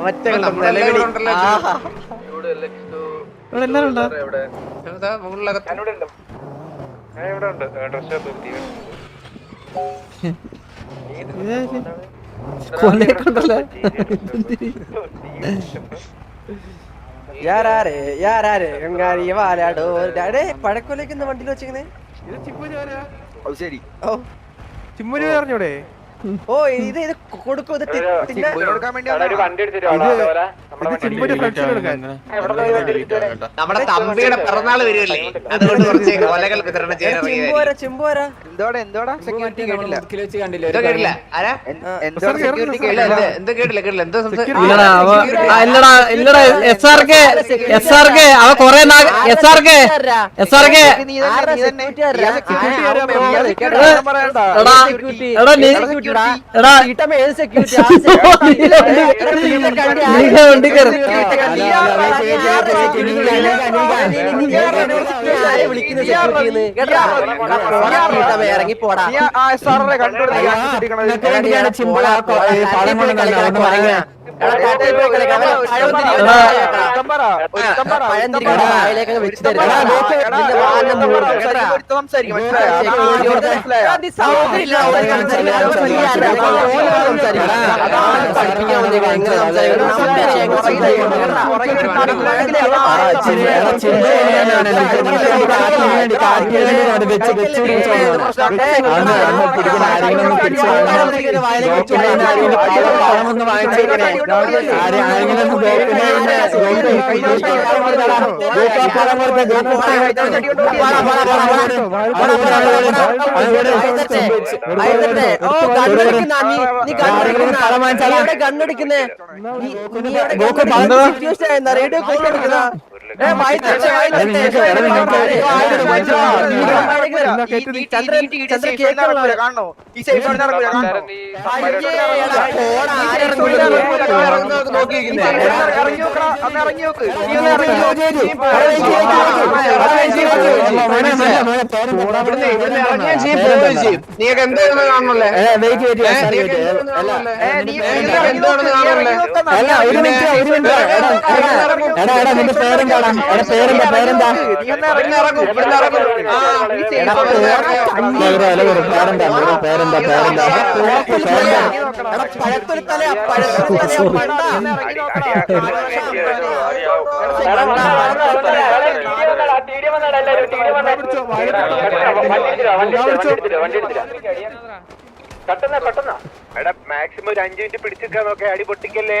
ഒറ്റ ഇവിടെ വണ്ടിയിൽ വെച്ചിങ്ങനെ ചിമ്മൂരി ഓ ചിമ്മൂരി അറിഞ്ഞൂടെ ഓ ഇത് ഇത് കൊടുക്കും ഇത് തമ്പിയുടെ പിറന്നാൾ വരുമല്ലേ? അതുകൊണ്ട് കുറച്ച് കൊലകൾ വിതരണം ചെയ്യാൻ എന്തോടാ എന്തോടാ? സെക്യൂരിറ്റി കേട്ടില്ല. കേട്ടില്ല? കേട്ടില്ല. എന്തോ ഇല്ലടാ കെ കെ അവ എടാ നീ ഇറങ്ങി പോടാ സാറിനെ കണ്ടു ചിമ്പിളാർക്കോ പിടിക്കുന്ന ആരെങ്കിലും ഒന്ന് വാങ്ങിച്ചിരിക്കണേ ഗണ്ണടിക്കുന്നേ റേഡിയോ ഈ സൈഡ് നീയൊക്കെ എന്താണെന്ന് കാണണല്ലേ അല്ല ഒരു മിനിറ്റ് ഒരു മിനിറ്റ് എടാ എടാ നിന്റെ പേരെന്താ ആളാ എടാ പേരെന്താ പേരെന്താ? പേരെന്താ മാക്സിമം ഒരു അഞ്ചു മിനിറ്റ് പിടിച്ചിരിക്കാൻ നോക്കെ അടി പൊട്ടിക്കല്ലേ?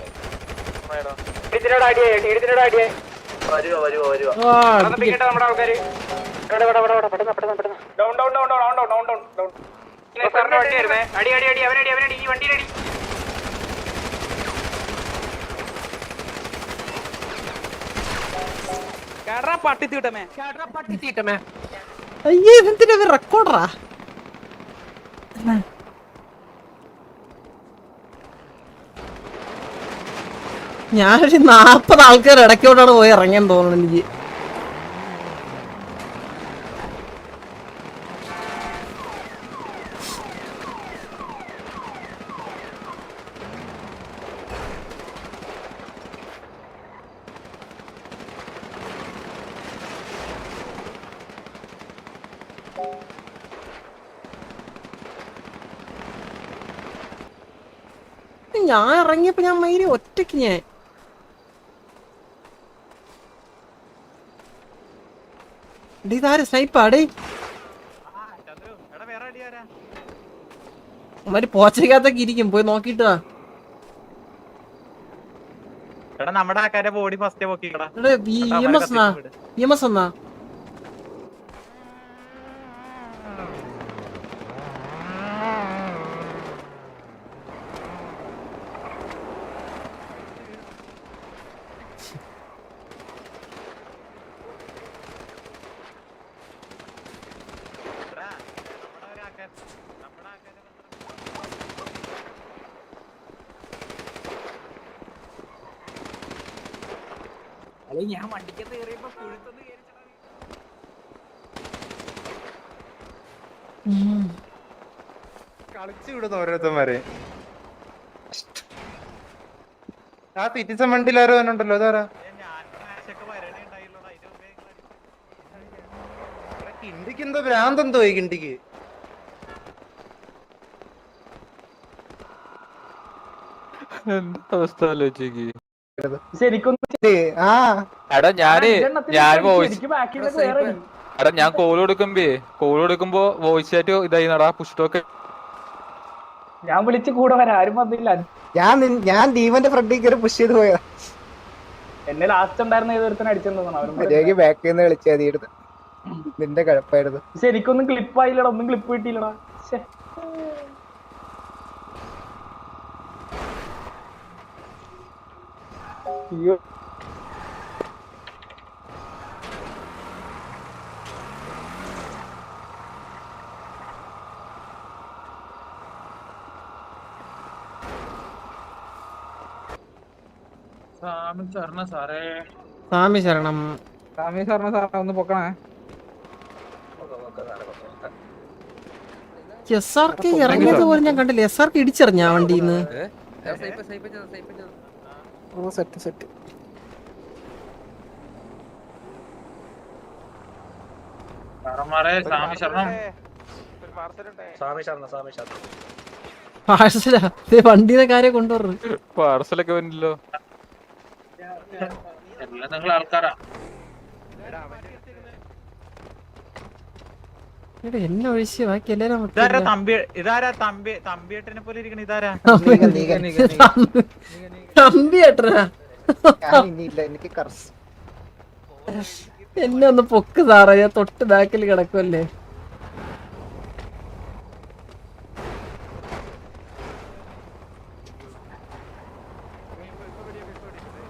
വരുവോ വരുവോ വരുവോ. നമ്മുടെ ആൾക്കാര്. Down down down down down down down down വണ്ടിയായിരുന്നേ അടി അടി അടി അവനടി അവനടി ഈ വണ്ടിയിലടി. പട്ടി തീട്ടമേ. അയ്യേ ഇതെന്തിനാ റെക്കോർഡറാ ഞാനൊരു നാപ്പത് ആൾക്കാർ ഇടയ്ക്കോട്ടാണ് പോയി ഇറങ്ങാൻ തോന്നുന്നു എനിക്ക്. ഞാൻ ഇറങ്ങിയപ്പോ ഞാൻ മയിൽ ഒറ്റയ്ക്ക് ഞാൻ ഇതാര്? സ്നൈപ്പാടേ? അവർ പോച്ചക്കകത്തൊക്കെ ഇരിക്കും. പോയി നോക്കിട്ടാ എടാ നമ്മുടെ ആൾക്കാരെ ബോഡി ഫസ്റ്റ് പൊക്കിക്കടാ എം എസ് എന്നാ? ബി എം എസ് എന്നാ? കളിച്ചു വിടുന്നു ഓരോരുത്തന്മാരെ. ആ സിറ്റിസൺ വണ്ടിയിൽ ആരോ ഉണ്ടല്ലോ അതാരാ? കിണ്ടിക്ക് എന്തോ ഭ്രാന്തെന്തോ ഈ കിണ്ടിക്ക്. എന്താ അവസ്ഥ ആലോചിക്ക് ആ എടാ ഞാൻ ഞാൻ വോയിസ് എടാ ഞാൻ കോൾ കൊടുക്കുമ്പേ കോൾ കൊടുക്കുമ്പോ വോയിസ് ആയിട്ട് ഇതായി നടാ. പുഷ്ടൊക്കെ ഞാൻ വിളിച്ച് കൂടെ വരാം. ആരും വന്നില്ല. ഞാൻ ഞാൻ ദീപന്റെ ഫ്രണ്ടിൽ കയറി പുഷ് ചെയ്ത് പോയതാ. എന്നെ ലാസ്റ്റ് ഉണ്ടായിരുന്ന ഏതൊരുത്തനെ മര്യാദയ്ക്ക് ബാക്കിൽ നിന്ന് കളിച്ചാൽ മതി എടുത്ത് നിന്റെ കഴപ്പായിരുന്നു. ശരിക്കൊന്നും ക്ലിപ്പ് ആയില്ലടാ. ഒന്നും ക്ലിപ്പ് കിട്ടിയില്ലടാ. അയ്യോ. സ്വാമി ശരണം സ്വാമി ശരണം സാറേ ഒന്ന് പൊക്കണേ. എസ് ആർ കെ ഇറങ്ങിയത് പോലെ ഞാൻ കണ്ടില്ല. എസ് ആർ ആർക്ക് ഇടിച്ചെറിഞ്ഞ വണ്ടിന്ന്. ഓ സെറ്റ് സെറ്റ് പാഴ്സലാ. വണ്ടീനെ കാര്യം കൊണ്ടുവരുന്നു പാർസലൊക്കെ നിങ്ങൾ ആൾക്കാരാ. എന്നെ ഒഴിച്ച് ബാക്കി എല്ലാരും ഇതാരാ തമ്പി ഇതാരാ തമ്പി തമ്പിയേട്ടനെ പോലെ ഇരിക്കണ ഇതാരാ? തമ്പിയേട്ടനാ എന്നെ ഒന്ന് പൊക്ക് സാറേ ഞാൻ തൊട്ട് ബാക്കിൽ കിടക്കുമല്ലേ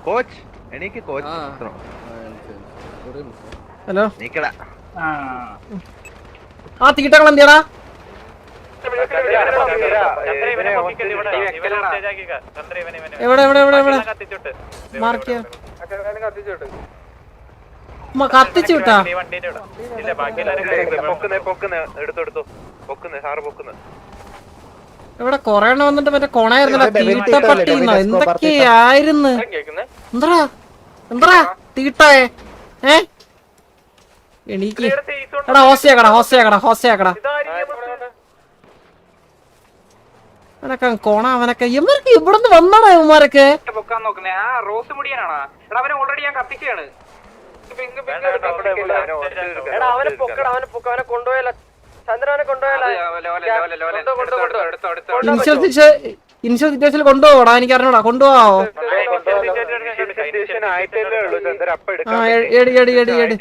കോച്ച്. എനിക്ക് കോച്ച് ഹലോ? ആ. തീട്ടകൾ എന്തിയാടാ? എവിടെ എവിടെ എവിടെ എവിടെ? മാർക്ക് ചെയ്യാം. ഉമ്മ, കത്തിച്ചു വിട്ടാ? പൊക്കുന്നേ പൊക്കുന്നേ എടുത്തു. പൊക്കുന്നേ സാറ് പൊക്കുന്നേ. ഇവിടെ കൊറേ എണ്ണം വന്നിട്ട് മറ്റേ കൊണായിരുന്നല്ലോ? തീട്ടപ്പട്ടി എന്തൊക്കെയായിരുന്നു എന്താ എന്താ തീട്ടേ? ഏ? എണീക്ക്. എടാ ഹോസയാക്കടാ ഹോസയാക്കടാ ഹോസയാക്കടാ അവനൊക്കെ കോണ അവനൊക്കെ ഇവർക്ക് ഇവിടുന്ന് വന്നടാ ഇവന്മാരൊക്കെ? പൊക്കാൻ ഇൻഷുർ സിറ്റുവേഷനിൽ കൊണ്ടുപോകടാ എനിക്ക് അറിഞ്ഞോടാ ആ എടുക്കാം എടി എടി എടി എടി.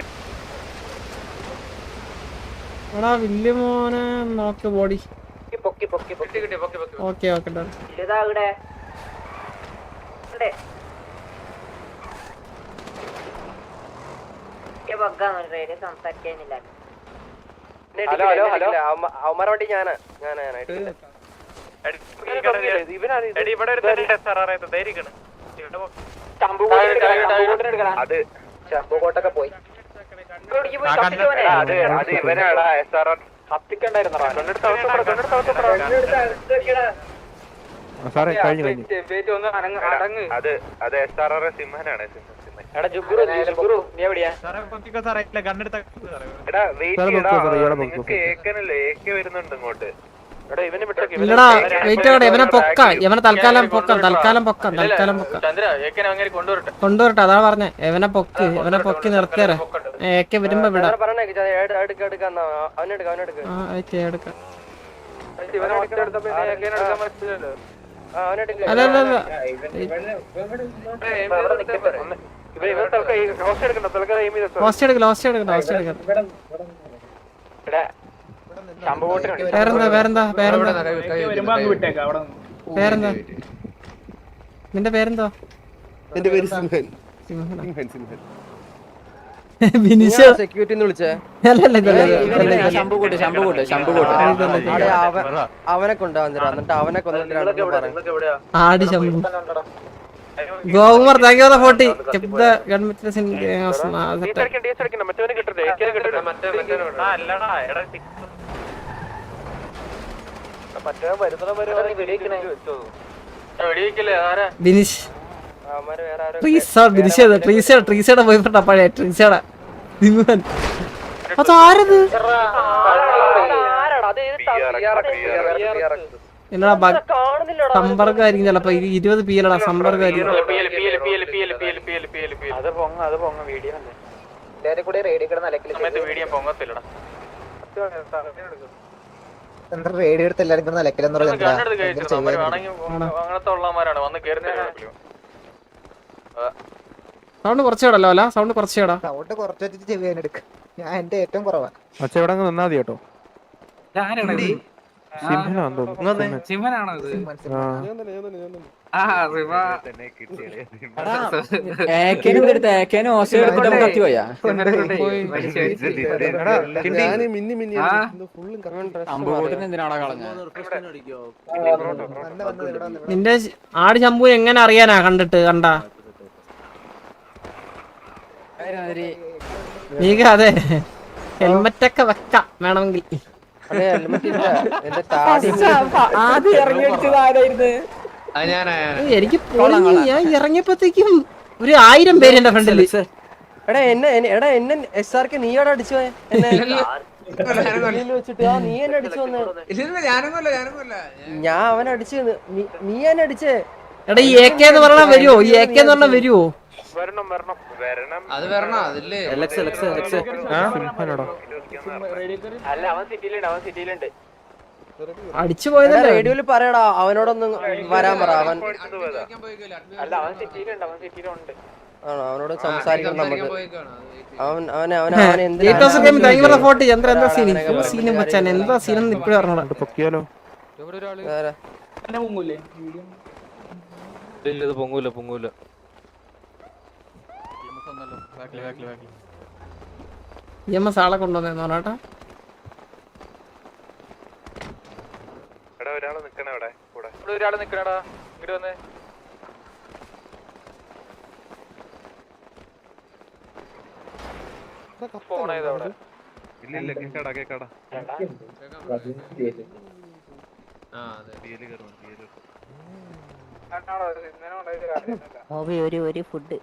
എടാ വല്യ മോനെ നോക്ക് ബോഡി പൊക്കി പൊക്കി പൊക്കി ഓക്കെ ഓക്കെ സംസാരിക്കാനില്ല ഹലോ ഹലോ ഞാനാ ഞാനാ അത് പോയി. അത് അത് ഇവനാടാ എസ് ആർ ആർ സാറേ കഴിഞ്ഞു കഴിഞ്ഞു. അത് അത് എസ് ആർ ആർ സിംഹനാണ് സിംഹൻ. ഇവനെ പൊക്കാം ഇവനെ തൽക്കാലം പൊക്കം തൽക്കാലം പൊക്കം തൽക്കാലം പൊക്കം. ചന്ദ്ര ഏക്കനെ അങ്ങനെ കൊണ്ടുവരട്ടെ. കൊണ്ടുവരട്ടെ അതാ പറഞ്ഞേ. ഇവനെ പൊക്ക് ഇവനെ പൊക്കി നിർത്തിയാറേ ഏക്കെ വരുമ്പോ വിടാം. എടുക്കാം എടുക്ക എടുക്കാന്നാ ഹോസ്റ്റ് ചെയ്ത ഹോസ്റ്റ് വേറെന്താ വേറെന്താ വേറെന്താ? വരുമ്പോ അങ്ങ് വിട്ടേക്കാം അവിടെ പേരെന്താ നിന്റെ പേരെന്തോ എന്റെ പേര് സിംഹൻ. സിംഹൻ സിംഹൻ. ബിനിഷ. അവനെ കൊണ്ടുവന്നിട്ട് എന്നിട്ട് അവനെ കൊന്നിട്ട് ആടി Shambhu. Gokumar thank you for forty government ടീച്ചടിക്കണ്ട ടീച്ചടിക്കണ്ട മറ്റവനെ കിട്ടട്ടെ എനിക്കത് കിട്ടട്ടെ മറ്റേ മറ്റേ ആ അല്ലടാ എടാ മറ്റേ വരുന്ന വെടിവെക്കല്ലേ ആരാ? ബിനിഷ്. അവന്മാര് വേറെ ആരോ ട്രീസ ബിനിഷ് ട്രീസയുടെ ട്രീസയുടെ ബോയ്ഫ്രണ്ടാ പഴയ ട്രീസയുടെ ദിമുവൻ അത് ആരത്? എന്നടാ സമ്പർക്കായിരിക്കും ചിലപ്പോ ഇരുപത് പി എല്ലടാ സമ്പർക്കായിരിക്കും അത് പൊങ്ങ അത് പൊങ്ങ വീഡിയോ അല്ലേ എല്ലാരും കൂടി റേഡിയോ കിടന്ന് സമയത്ത് വീഡിയോ പൊങ്ങത്തില്ലടാ എന്താ റേഡിയോ എടുത്ത് എല്ലാരും കൂടെ അലക്കിലെന്ന് സൗണ്ട് കുറച്ചേടല്ലോ അല്ല സൗണ്ട് കുറച്ചേടാ സൗണ്ട് കുറച്ച് വെച്ചിട്ട് ചെവിയാൻ എടുക്ക ഞാൻ എന്റെ ഏറ്റവും കുറവാ പക്ഷെ ഇവിടെ നിന്നാ മതി കേട്ടോ സിംഹനാന്ന് ഇത്? ആ. നിന്റെ ആട് ശമ്പു എങ്ങനെ അറിയാനാ കണ്ടിട്ട് കണ്ട? നീക്ക അതെ. ഹെൽമെറ്റൊക്കെ വെക്കാം വേണമെങ്കിൽ. ആദ്യം ഇറങ്ങി അടിച്ചത് ആരായിരുന്നു? അത് ഞാനാ ഏയ്, എനിക്ക് ഞാൻ ഇറങ്ങിയപ്പോഴത്തേക്കും ഒരു ആയിരം പേര് എന്റെ ഫ്രണ്ടിൽ എടാ എന്നെ എന്നെ- എടാ എന്നെ എസ് ആർ കെ അടിച്ചു പോയെ? എന്നെ വെച്ചിട്ട്. ആ നീ എന്നെ അടിച്ചു വന്ന് ഞാനൊന്നുമല്ല ഞാനൊന്നുമല്ല ഞാൻ അവനെ അടിച്ചു നീ- നീ എന്നെ അടിച്ചേ. എടാ ഈ എ കെ എന്ന് പറഞ്ഞാ വരുവോ? ഈ എ കെ എന്ന് പറഞ്ഞാ വരുവോ? വരണം വരണം. അത് വരണം അതില്ലേ ആ, അല്ല അവൻ സിറ്റിയിലുണ്ട് അവൻ സിറ്റിയിലുണ്ട്. അടിച്ചു പോയത് റേഡിയോയിൽ പറയടാ അവനോടൊന്നും വരാൻ പറ അവൻ അല്ല അവൻ സിറ്റിയിലുണ്ട് അവൻ സിറ്റിയിലുണ്ട്. ആണോ? അവനോട് സംസാരിക്കണം നമുക്ക്. അവൻ അവനെ അവനെ അവൻ എന്താ സീൻ ഇപ്പോഴും പറഞ്ഞോളാം പൊക്കിയാലോ? പൊങ്ങൂല പൊങ്ങൂല. ഇ എം എസ് ആളെ കൊണ്ടുവന്നേന്ന് പറഞ്ഞാട്ടാ എടാ ഒരാൾ നിക്കണ അവിടെ കൂടെ. ഇവിടെ ഒരാൾ നിക്കണടാ ഇങ്ങോട്ട് വന്നേ. അവിടെ? ഇല്ല ഇല്ല കേക്കാടാ കേക്കാടാ. ഒരു ഒരു ഫുഡ്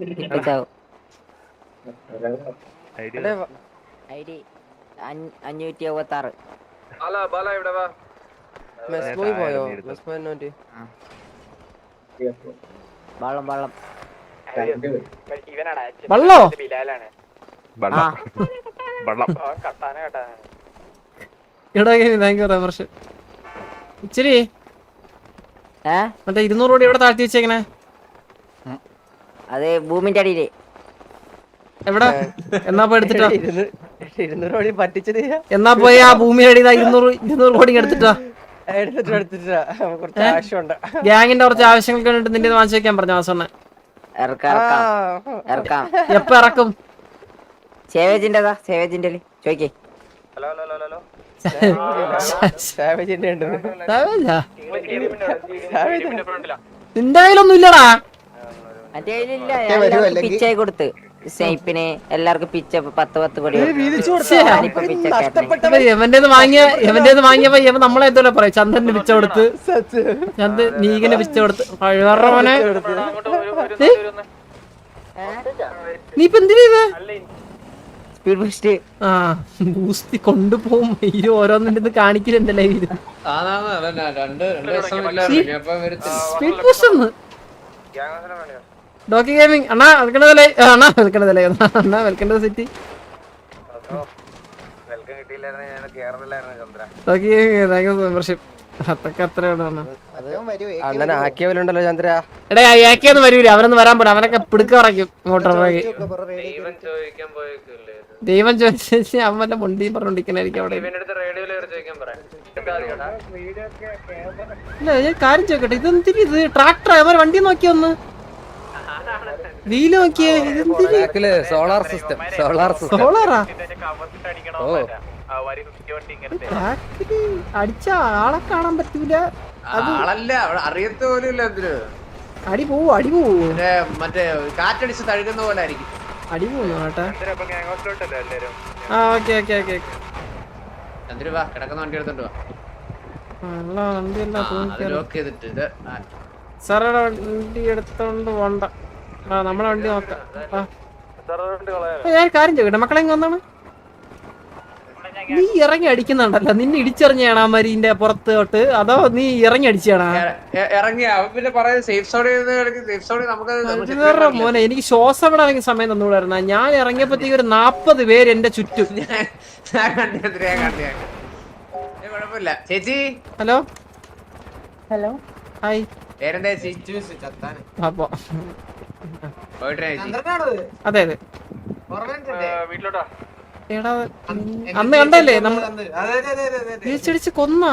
ഇപ്പച്ചാവും ഐഡിയ. ഐ ഡി അഞ്ഞൂറ്റി അറുപത്തി ആറ് ഇവിടെ വള്ളം വള്ളം. വള്ളോ? ഇച്ചിരി. മറ്റേ ഇരുന്നൂറ് കോടി എവിടെ താഴ്ത്തി വെച്ചേക്കണേ. അത് ഭൂമിന്റെ അടിയിൽ. എവിടെ? എന്നാ പോയി എടുത്തിട്ടാ? ഇരുന്നൂറ് കോടി പറ്റിച്ചത് എന്നാ പോയി ആ ഭൂമിയുടെ അടിയിൽ ഇരുന്നൂറ് ഇരുന്നൂറ് കോടി എടുത്തിട്ടാ? കുറച്ച് ആവശ്യമുണ്ട്. ഗ്യാങ്ങിന്റെ കുറച്ച് ആവശ്യങ്ങൾക്ക് വേണ്ടിട്ട് നിന്റെ വാങ്ങിച്ചു വെക്കാൻ പറഞ്ഞു വാസണ്ണ ഇറക്കാം ഇറക്കാം. ഇറക്കാം. എപ്പ ഇറക്കും? സേവേജിന്റെതാ സേവേജിന്റെ ചോദിക്കേ. Hello hello hello hello. സാവേജിന്റെ ഉണ്ട്. സാവേജാ? ഫ്രണ്ടിലാ? നിന്റെ കയ്യിലൊന്നും ഇല്ലടാ. മറ്റേ അല്ലെങ്കിൽ- പിച്ചായി കൊടുത്ത്. സേപ്പിന് എല്ലാവർക്കും പിച്ച പത്ത് പത്ത് കോടി ഇപ്പൊ വാങ്ങിയ എവന്റെ വാങ്ങിയപ്പോ ഇവൻ നമ്മളെ എന്തോ പറയാം? ചന്ദ്രന് പിച്ച കൊടുത്ത്. ചന്ദ് നീകിന് പിച്ച കൊടുത്ത്. ഒരു ഒന്ന്. നീ ഇപ്പൊ എന്തിനാ സ്പീഡ് ബൂസ്റ്റ് ആ ബൂസ്തി കൊണ്ടുപോകും ഈ ഓരോന്നിന്റെ കാണിക്കില്ല കാണിക്കലുണ്ടല്ലേ ഇത് സ്പീഡ് ബൂസ്റ്റ് ഒന്ന്. ഡോക്കി ഗെയിമിംഗ് അണ്ണാ വെൽക്കണ്ടതല്ലേ അണ്ണാ വെൽക്കണ്ടതല്ലേ അണ്ണാ വെൽക്കണ്ടത് സിറ്റി. ഡോക്കി ഗെയിമിംഗ് താങ്ക് യു മെമ്പർഷിപ്പ് അതൊക്കെ അത്രയാണ് ആക്കിയവരുണ്ടല്ലോ ചന്ദ്ര. എടാ വരൂല. അവനൊന്നും വരാൻ പോലും അവനൊക്കെ പിടുക്ക പറയ്ക്കും ഇങ്ങോട്ട് ഇറങ്ങി ദൈവം ചോദിക്കാൻ പോയേക്കില്ലേ ദൈവം ചോദിച്ചു അവന്റെ മുണ്ടിയും പറഞ്ഞോണ്ടിരിക്കണായിരിക്കും അവിടെ. ഇല്ല ഞാൻ കാര്യം ചോദിക്കട്ടെ. ഇതെന്തിരി ഇത് ട്രാക്ടർ അവൻ വണ്ടി നോക്കി നോക്കിയേ ഇതെന്തിരി സോളാർ സിസ്റ്റം സോളാർ സിസ്റ്റം സോളാറാ? ഓ. അടിച്ച ആളെ കാണാൻ പറ്റൂല. ആളല്ല അറിയത്ത പോലും അടി പോവോ അടി പോവോ. മറ്റേ കാറ്റടിച്ച് തഴുകുന്ന പോലെ ആയിരിക്കും. അടി പോവോ കേട്ടാ അപ്പൊ ഗ്യാങ് ഹൗസിലോട്ടല്ലേ എല്ലാരും? ആ ഓക്കെ ഓക്കെ ഓക്കെ ചന്ദ്രു വാ കിടക്കുന്ന വണ്ടി എടുത്തോണ്ട് വാ. സാറേ വണ്ടി എടുത്തോണ്ട് പോണ്ട. ആ നമ്മളെ വണ്ടി നോക്കാം. ഞാൻ കാര്യം ചോദിക്കട്ടെ? മക്കളെ വന്നാണ് നീ ഇറങ്ങി അടിക്കുന്നുണ്ടല്ലോ. നിന്നെ ഇടിച്ചെറിഞ്ഞാണ് ആ മരീന്റെ പുറത്ത് തൊട്ട്. അതോ നീ ഇറങ്ങി അടിച്ചാണാ? എ- എ- ഇറങ്ങി. അവൻ പിന്നെ പറയുന്നത് സേഫ് സോണിൽ സേഫ് സോണിൽ നമുക്ക് മോനെ എനിക്ക് ശ്വാസം വിടാനെങ്കിൽ സമയം തന്നുകൂടായിരുന്ന ഞാൻ ഇറങ്ങിയപ്പോഴത്തേക്ക് ഒരു നാപ്പത് പേര് എന്റെ ചുറ്റും. ചേച്ചി? ഹലോ? ഹലോ? ഹായ്. അപ്പൊ അതെ അതെ. വീട്ടിലോട്ടാ. എടാ അന്ന് കണ്ടല്ലേ നമ്മൾ തിരിച്ചടിച്ച് കൊന്നാ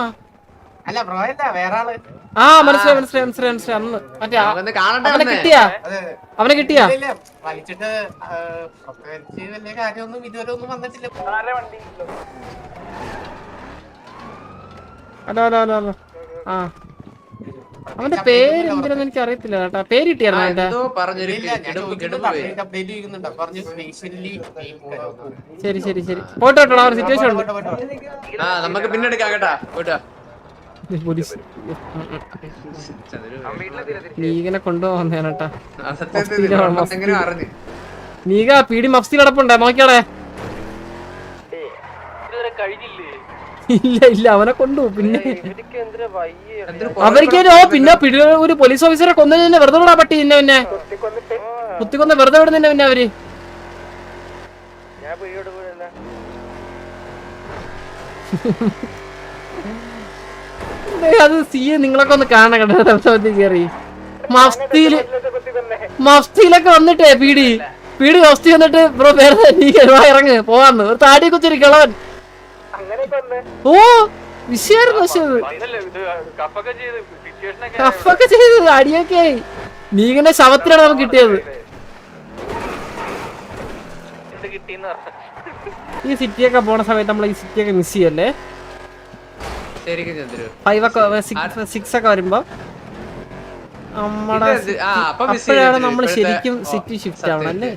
അല്ല ബ്രോ അല്ല വേറെ ആൾ ആ മനസ്സിലായി മനസ്സിലായി മനസ്സിലായി മനസ്സിലായി. അന്ന് മറ്റേ കാണണ്ടേ അവനെ? കിട്ടിയാ? അവനെ കിട്ടിയാ? ഇല്ല വലിച്ചിട്ട് ആ, പ്രത്യേകിച്ച് വലിയ കാര്യമൊന്നും ഇതുവരെ ഒന്നും വന്നിട്ടില്ല ഹലോ ഹലോ ഹലോ ഹലോ ആ. അവന്റെ പേര് എന്തിനാന്ന് എനിക്ക് അറിയത്തില്ല കേട്ടാ. പേര് കിട്ടിയായിരുന്നു സ്പെഷ്യലി ശരി ശരി ശരി. പോട്ടെ കേട്ടോ സിറ്റുവേഷൻ ഉണ്ട്. ആ നമുക്ക് പിന്നെ എടുക്കാം കേട്ടാ. നീകനെ കൊണ്ടുപോകുന്ന കേട്ടാ. ആ, സത്യത്തിൽ എങ്ങനെ അറിഞ്ഞു? നീക പീടി മഫ്സിൽ കിടപ്പുണ്ടേ നോക്കിയാളെ. കഴിഞ്ഞില്ലേ? ഇല്ല ഇല്ല അവനെ കൊണ്ടു പിന്നെ. അവർക്ക് ഓ പിന്നെ ഒരു പോലീസ് ഓഫീസറെ കൊന്നു കൊന്നതിനെ വെറുതെ വിടാ പട്ടി നിന്നെ പിന്നെ. കുത്തിക്കൊന്ന് വെറുതെ വിടുന്നില്ല പിന്നെ അവർ. അത് സി നിങ്ങളൊക്കെ ഒന്ന് കാണണം കേട്ടോ കയറി മഫ്തിയിൽ മഫ്തിയിലൊക്കെ വന്നിട്ടേ പീടി. പീടി മഫ്തി വന്നിട്ട് ബ്രോ വേറെ നീ ഇറങ്ങ് പോവാന്ന്. ഒരു താടി കുത്തിരി കിളവൻ. ഓ വിഷയായിരുന്നു പക്ഷെ കഫൊക്കെ ചെയ്തത് അടിയൊക്കെ ആയി. നീങ്ങനെ ശവത്തിനാണ് നമുക്ക് കിട്ടിയത്. ഈ സിറ്റിയൊക്കെ പോണ സമയത്ത് നമ്മൾ ഈ സിറ്റിയൊക്കെ മിസ് ചെയ്യല്ലേ? ഫൈവ് ഒക്കെ സിക്സ് ഒക്കെ വരുമ്പോ നമ്മടെ അപ്പോഴാണ് നമ്മൾ ശരിക്കും സിറ്റി ഷിഫ്റ്റ്. ആവണം അല്ലേ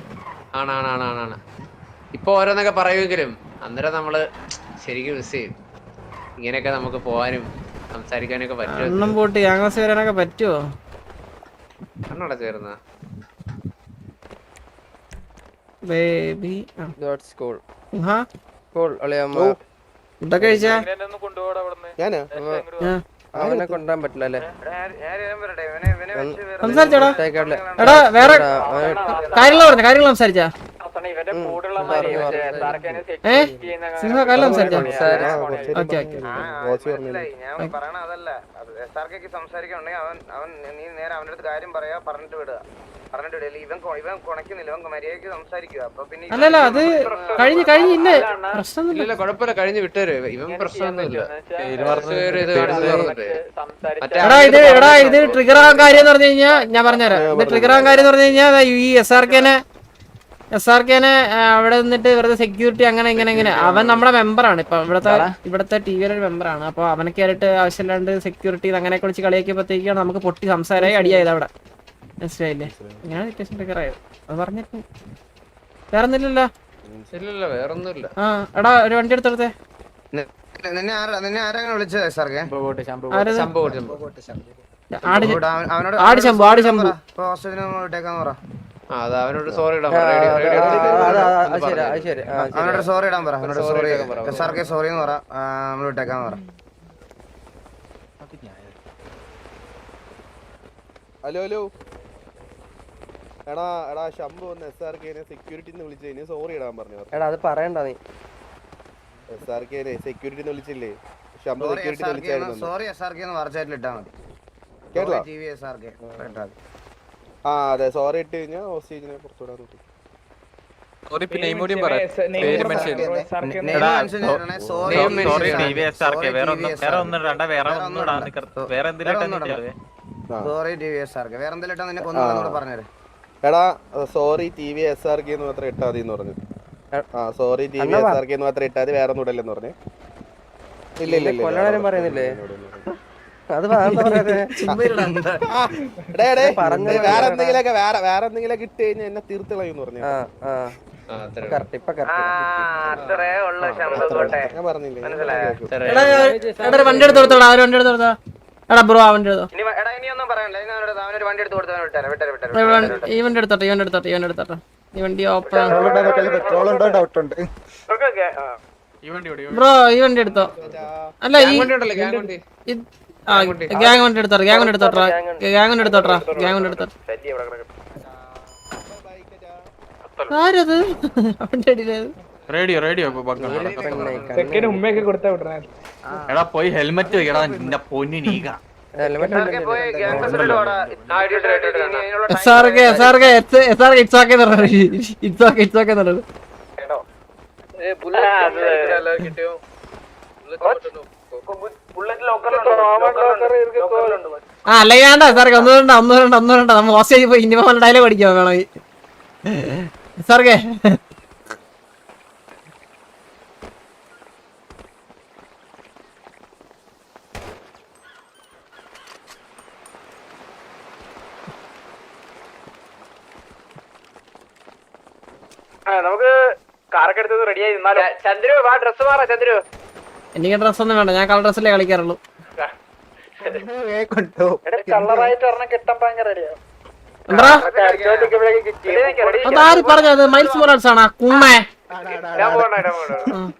ആണാണാണാണാണ്. ഇപ്പൊ ഓരോന്നൊക്കെ പറയുമെങ്കിലും അന്നേരം നമ്മൾ ശരിക്കും മിസ് ചെയ്യും ഇങ്ങനെയൊക്കെ നമുക്ക് പോവാനും സംസാരിക്കാനൊക്കെ പറ്റും പോട്ട് യാങ്ങാസ് വരാനൊക്കെ പറ്റുമോ കണ്ണട ചേർന്ന ബേബി ദാറ്റ്സ് കൂൾ ഹാ കൂൾ അളിയമ്മ. ഫുഡൊക്കെ കഴിച്ച? ഒന്ന് കൊണ്ടുപോടാ അവിടുന്ന്. ഞാനാ. അവനെ കൊണ്ടുവരാൻ പറ്റില്ല അല്ലേ? സംസാരിച്ചോടാ. എടാ വേറെ കാര്യങ്ങളാ പറഞ്ഞ കാര്യങ്ങൾ സംസാരിച്ചാ. സിംഹ. Okay okay. ഞാൻ പറയണ അതല്ല. എസ് ആർ കെക്ക് സംസാരിക്കണമെങ്കിൽ അവൻ അവൻ നീ നേരെ അവന്റെ അടുത്ത് കാര്യം പറയാ പറഞ്ഞിട്ട് വിടുക. പറഞ്ഞിട്ട് വിടുക ഇവൻ കൊ- ഇവൻ കുണക്കുന്നില്ല ഇവൻ മര്യാദയ്ക്ക് പിന്നെ അല്ലല്ല അത് കഴിഞ്ഞ് കഴിഞ്ഞില്ലേ പ്രശ്നമൊന്നുമില്ല. ഇല്ല കുഴപ്പമില്ല. കഴിഞ്ഞ് വിട്ടേര്. ഇവൻ പ്രശ്നമൊന്നുമില്ല. ഇത് എടാ ഇത് എടാ ഇത് ട്രിഗർ ആവാൻ കാര്യം എന്ന് പറഞ്ഞു കഴിഞ്ഞാൽ ഞാൻ പറഞ്ഞുതരാം. ഇത് ട്രിഗർ ആവാൻ കാര്യം എന്ന് പറഞ്ഞു കഴിഞ്ഞാൽ ഈ എസ് ആർ കെനെ എസ് ആർ കെനെ അവിടെ നിന്നിട്ട് വെറുതെ സെക്യൂരിറ്റി അങ്ങനെ ഇങ്ങനെ ഇങ്ങനെ. അവൻ നമ്മുടെ മെമ്പറാണ് ഇപ്പൊ ഇവിടുത്തെ ഇവിടുത്തെ ടി വിയിലെ ഒരു മെമ്പറാണ് അപ്പൊ അവനൊക്കെ ആയിട്ട് ആവശ്യമില്ലാണ്ട് സെക്യൂരിറ്റി അങ്ങനെ കുറിച്ച് കളിയാക്കിയപ്പോഴത്തേക്കാണ് നമുക്ക് പൊട്ടി സംസാരമായി അടിയായത് അവിടെ. മനസ്സിലായില്ലേ? ഇങ്ങനെ സിറ്റുവേഷൻ ട്രിഗർ ആയത്. അത് പറഞ്ഞിട്ട് വേറെ ഒന്നുമില്ലല്ലോ ആ എടാ ഒരു വണ്ടി എടുത്തെടുത്തേ ആട് ശമ്പു ആട് ശംഭു. അവനോട് സോറി ഇടാൻ പറ. റേഡിയോ റേഡിയോ ആ, ആ, ആ, ശരി പറഞ്ഞേര്. അത് ശരി ആ, ശരി. അവനോട് സോറി ഇടാൻ പറ. അവനോട് സോറി. എസ് സോറി എന്ന് പറ. നമ്മൾ വിട്ടേക്കാന്ന് പറ. Hello hello. എടാ എടാ ശംഭു ഒന്ന് എസ് ആർ കെനെ സെക്യൂരിറ്റിന്ന് വിളിച്ചതിന് ഇനി സോറി ഇടാൻ പറഞ്ഞു. എടാ അത് പറയണ്ട നീ. എസ് ആർ കെനെ സെക്യൂരിറ്റിന്ന് വിളിച്ചില്ലേ? ശംഭു സെക്യൂരിറ്റി വിളിച്ചായിരുന്നു. സോറി എസ് ആർ കെ എന്ന് വാർച്ചാറ്റിൽ ഇട്ടാ മതി. കേട്ടോ? T V S R K മതി. ആ അതെ സോറി ഇട്ട് കഴിഞ്ഞാൽ ഹോസ്റ്റേജിനെ കുറച്ചുകൂടെ നോക്കി സോറി പിന്നെ പറ പേര് മെൻഷൻ സോറി വേറെ ഒന്നും വേറെ ഒന്നും ഇടണ്ട വേറെ ഒന്നും ഇടാൻ നിക്കരുത്. വേറെ എന്തിനാ sorry T V S R K വേറെ എന്തെങ്കിലും ഇട്ടാ നിന്നെ എടാ sorry T V S R K എന്ന് മാത്രം ഇട്ടാ മതി എന്ന് പറഞ്ഞു ആ sorry T V. S R K എന്ന് മാത്രം ഇട്ടാ മതി. വേറെ ഒന്നും ഇടല്ലെന്ന് പറഞ്ഞു. ഇല്ല ഇല്ല ഇല്ല പറയുന്നില്ലേ? അത് വേറെ എന്തെങ്കിലുമൊക്കെ വേറെ വേറെ എന്തെങ്കിലുമൊക്കെ ഇട്ട് കഴിഞ്ഞാൽ എന്നെ തീർത്തിളയെന്ന് പറഞ്ഞു വണ്ടി എടുത്ത് കൊടുത്തോടാ ഒരു വണ്ടി എടുത്ത് കൊടുത്തോ. എടാ ബ്രോ ഈ വണ്ടി എടുത്തോട്ടെ ഇവന്റെ എടുത്തോട്ടെ ഈ വണ്ടി എടുത്തോട്ടെ. ഈ വണ്ടി ഓപ്പൺ പെട്രോൾ ഉണ്ടോ ഡൗട്ട് ഉണ്ട് ബ്രോ ഈ വണ്ടി എടുത്തോ. അല്ല ഈ ഗ്യാങ് വണ്ടി ഉണ്ടല്ലോ ഗ്യാങ് വണ്ടി ഇത്- ഗ്യാങ് വണ്ടി എടുത്തോട്ടെ ഗ്യാങ് വണ്ടി എടുത്തോട്ടെ ഗ്യാങ് വണ്ടി എടുത്തോട്ടെ. ഗ്യാങ് വണ്ടി എടുത്തോട്ടെ ആരത്? അവന്റെ അടിയിലേത് റേഡിയോ റേഡിയോ സെക്കൻഡ് ഉമ്മയൊക്കെ കൊടുത്താ വിടണേ. എടാ പോയി ഹെൽമെറ്റ് വെക്കടാ നിന്റെ പൊന്നി നീക. ഇതൊക്കെ ആ അല്ലെങ്കിൽ വേണ്ട സാർക്ക് ഒന്ന് വേണ്ട ഒന്ന് വേണ്ട ഒന്ന് വേണ്ട നമ്മൾ ഹോസ്റ്റേജ് പോയി ഇനി ഡയലോഗ് പഠിക്കാൻ വേണമെങ്കിൽ സാർക്കേ നമുക്ക് കാറൊക്കെ എടുത്തത് റെഡി ആയി നിന്നാലോ. ചന്ദ്രു വാ ഡ്രസ് മാറാ ചന്ദ്രു. എനിക്ക് ഡ്രസ് ഒന്നും വേണ്ട. ഞാൻ കളർ ഡ്രസ്സിലേ കളിക്കാറുള്ളൂ. അതാര് പറഞ്ഞത്? മൈൽസ് മൊറാൾസ് ആണ് കുമ്മേ. ഞാൻ പോകണ്ട. ആ.